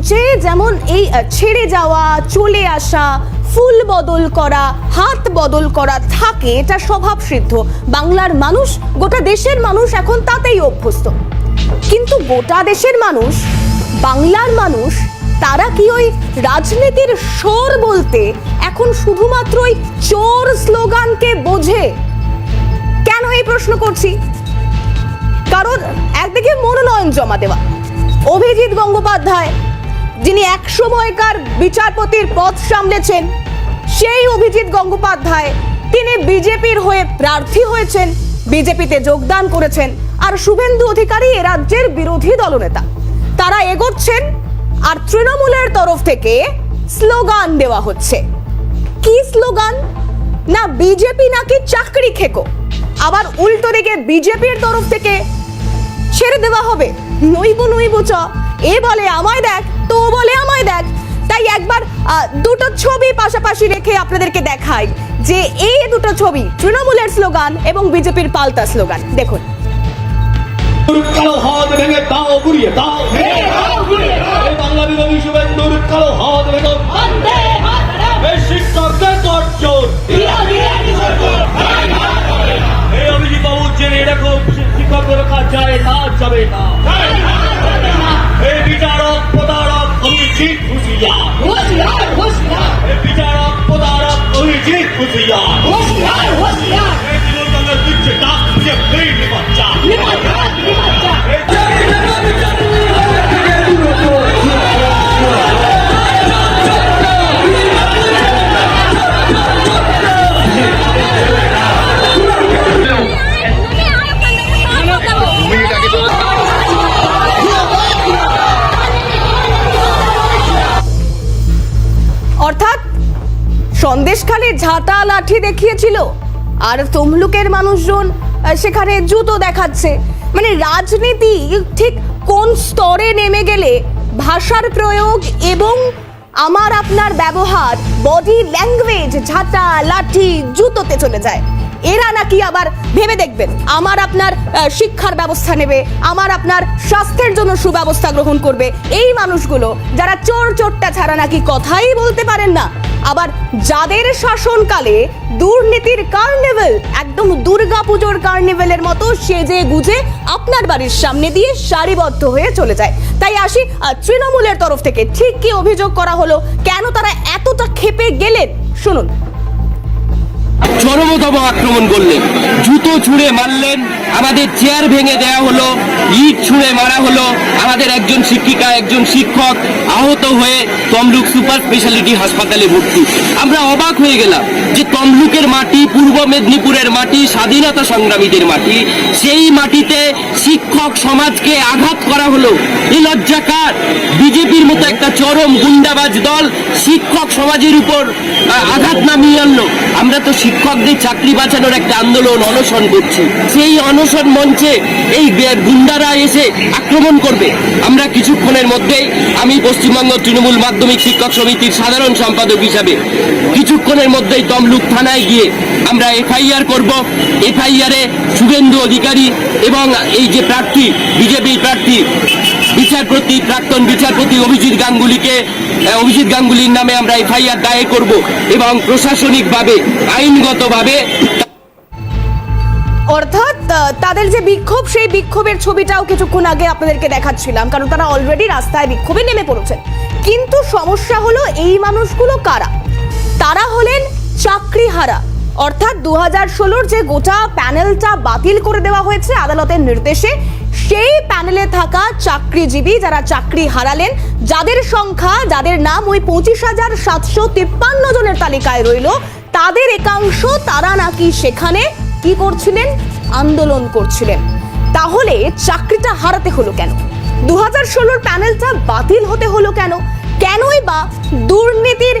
মঞ্চে যেমন এই ছেড়ে যাওয়া, চলে আসা, ফুল বদল করা, হাত বদল করা থাকে, এটা স্বভাব সিদ্ধ। বাংলার মানুষ, গোটা দেশের মানুষ এখন তাতেই অভ্যস্ত। কিন্তু গোটা দেশের মানুষ, বাংলার মানুষ, তারা কি ওই রাজনীতির সোর বলতে এখন শুধুমাত্র ওই চোর স্লোগানকে বোঝে? কেন এই প্রশ্ন করছি? কারণ একদিকে মনোনয়ন জমা দেওয়া, অভিজিৎ গঙ্গোপাধ্যায় যিনি এক সময়কার বিচারপতির পদ সামলেছেন, সেই অভিজিৎ গঙ্গোপাধ্যায় তিনি বিজেপির হয়ে প্রার্থী হয়েছেন, বিজেপিতে যোগদান করেছেন, আর শুভেন্দু অধিকারী এ রাজ্যের বিরোধী দলনেতা। তারা এগোচ্ছেন, আর তৃণমূলের তরফ থেকে স্লোগান দেওয়া হচ্ছে। কি স্লোগান? না বিজেপি নাকি চাকরি খেকো? আবার উল্টো দিকে বিজেপির তরফ থেকে ছেড়ে দেওয়া হবে। নইব নইব চ, এ বলে আমায় দেখ তো বলে আমায় দেখ। তাই একবার দুটো ছবি পাশাপাশি রেখে আপনাদেরকে দেখাই যে এই দুটো ছবি তৃণমূলের স্লোগান এবং বিজেপির পাল্টা স্লোগান। দেখুন। কালো হাত ভেঙে দাও গুড়িয়ে দাও। বাংলা বিরোধী শুভেন্দুর কালো হাত ভেঙে শিক্ষকদের গর্জন এই অভিজিৎ বাবু জেনে এরকম শিক্ষকদের কাজ যায় না যাবে না। ফেরি বাচ্চা অর্থাৎ সন্দেশখালী ঝাঁটা লাঠি দেখিয়েছিল। আর তমলুকের মানুষজন সেখানে জুতো দেখাচ্ছে। মানে রাজনীতি ঠিক কোন স্তরে নেমে গেলে ভাষার প্রয়োগ এবং আমার আপনার ব্যবহার বডি ল্যাঙ্গুয়েজ ঝাঁটা লাঠি, জুতোতে চলে যায়। এরা নাকি আবার ভেবে দেখবেন? আমার আপনার শিক্ষার ব্যবস্থা নেবে, আমার আপনার স্বাস্থ্যের জন্য সুব্যবস্থা গ্রহণ করবে। এই মানুষগুলো যারা চোর চোরটা ছাড়া নাকি কথাই বলতে পারেন না, আবার যাদের শাসনকালে দুর্নীতির কার্নিভেল, একদম দুর্গা পুজোর কার্নিভেলের মতো সেজে গুজে আপনার বাড়ির সামনে দিয়ে সারিবদ্ধ হয়ে চলে যায়। তাই আসি তৃণমূলের তরফ থেকে ঠিক কি অভিযোগ করা হলো, কেন তারা এতটা ক্ষেপে গেলেন? শুনুন। চরমতম আক্রমণ করলেন। জুতো ছুঁড়ে মারলেন, আমাদের চেয়ার ভেঙে দেওয়া হলো, ইট ছুঁড়ে মারা হলো, আমাদের একজন শিক্ষিকা, একজন শিক্ষক আহত হয়ে তমলুক সুপার স্পেশালিটি হাসপাতালে ভর্তি। আমরা অবাক হয়ে গেলাম যে তমলুকের মাটি, পূর্ব মেদিনীপুরের মাটি, স্বাধীনতা সংগ্রামীদের মাটি, সেই মাটিতে শিক্ষক সমাজকে আঘাত করা হলো। এই লজ্জাকার বিজেপির মতো একটা চরম গুন্ডাবাজ দল শিক্ষক সমাজের উপর আঘাত নামিয়ে আনলো। আমরা তো শিক্ষকদের চাকরি বাঁচানোর একটা আন্দোলন অনশন করছি। সেই অনশন মঞ্চে এই গুন্ডারা এসে আক্রমণ করবে। আমরা কিছুক্ষণের মধ্যেই আমি পশ্চিমবঙ্গ তৃণমূল মাধ্যমিক শিক্ষক সমিতির সাধারণ সম্পাদক হিসাবে কিছুক্ষণের মধ্যেই তমলুক থানায় গিয়ে আমরা এফআইআর করব। এফআইআরে শুভেন্দু অধিকারী এবং এই যে প্রার্থী বিজেপি প্রার্থী বিচারপতি প্রাক্তন বিচারপতি অভিজিৎ গাঙ্গুলিকে অভিজিৎ গাঙ্গুলির নামে আমরা এফআইআর দায়ের করব এবং প্রশাসনিকভাবে, আইনগতভাবে অর্থাৎ তাদের যে বিক্ষোভ, সেই বিক্ষোভের ছবিটাও কিছুক্ষণ আগে আপনাদেরকে দেখাচ্ছিলাম, কারণ তারা অলরেডি রাস্তায় বিক্ষোভে নেমে পড়েছেন কিন্তু সমস্যা হলো এই মানুষগুলো কারা? তারা হলেন চাকরিহারা। অর্থাৎ দু হাজার ষোলোর যে গোটা প্যানেলটা বাতিল করে দেওয়া হয়েছে আদালতের নির্দেশে সেই প্যানেলে থাকা চাকরিজীবী যারা চাকরি হারালেন, যাদের সংখ্যা, যাদের নাম ওই পঁচিশ হাজার সাতশো তিপ্পান্ন জনের তালিকায় রইল, তাদের একাংশ তারা নাকি সেখানে কি করছিলেন? আন্দোলন করছিলেন। তাহলে চাকরিটা হারাতে হলো কেন? দু হাজার ষোলোর প্যানেলটা বাতিল হতে হলো কেন? কেনই বা দুর্নীতির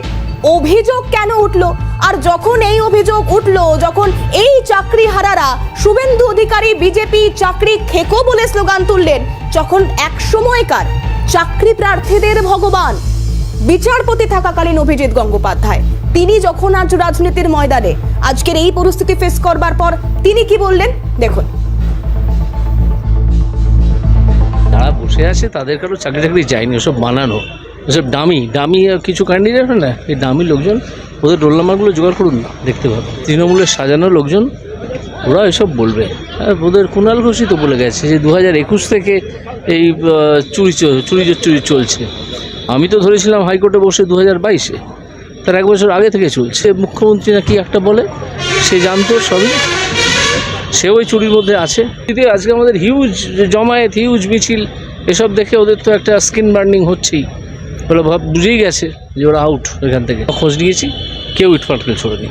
অভিযোগ কেন উঠল? আর যখন এই অভিযোগ উঠল, যখন এই চাকরি হারারা শুভেন্দু অধিকারী, বিজেপি চাকরি খেকো বলে স্লোগান তুললেন যখন এক সময়কার চাকরি প্রার্থীদের ভগবান। বিচারপতি থাকাকালীন অভিজিৎ গঙ্গোপাধ্যায়, তিনি যখন আজ রাজনীতির ময়দানে, আজকের এই পরিস্থিতি ফেস করবার পর তিনি কি বললেন? দেখুন। যারা বসে আছে, তাদের কারও চাকরি চাকরি যায়নি, ওসব বানানো। ওসব দামি দামি আর কিছু ক্যান্ডিডেট না? এই দামি লোকজন, ওদের রোল নাম্বারগুলো জোগাড় করুন, দেখতে পাবেন। তৃণমূলের সাজানো লোকজন, ওরা এসব বলবে। আর ওদের কুণাল ঘোষই তো বলে গেছে যে দু হাজার একুশ থেকে এই চুরি চুরি চুরি চলছে। আমি তো ধরেছিলাম হাইকোর্টে বসে দু হাজার বাইশে। তার এক বছর আগে থেকে চলছে। মুখ্যমন্ত্রী না নাকি একটা বলে, সে জানতো সবই। সে ওই চুরির মধ্যে আছে। কিন্তু আজকে আমাদের হিউজ জমায়েত হিউজ মিছিল, এসব দেখে ওদের তো একটা স্কিন বার্নিং হচ্ছেই। ভাব বুঝেই গেছে যে ওরা আউট এখান থেকে। খোঁজ নিয়েছি কেউ ইটফাটকে ছোড়েনি।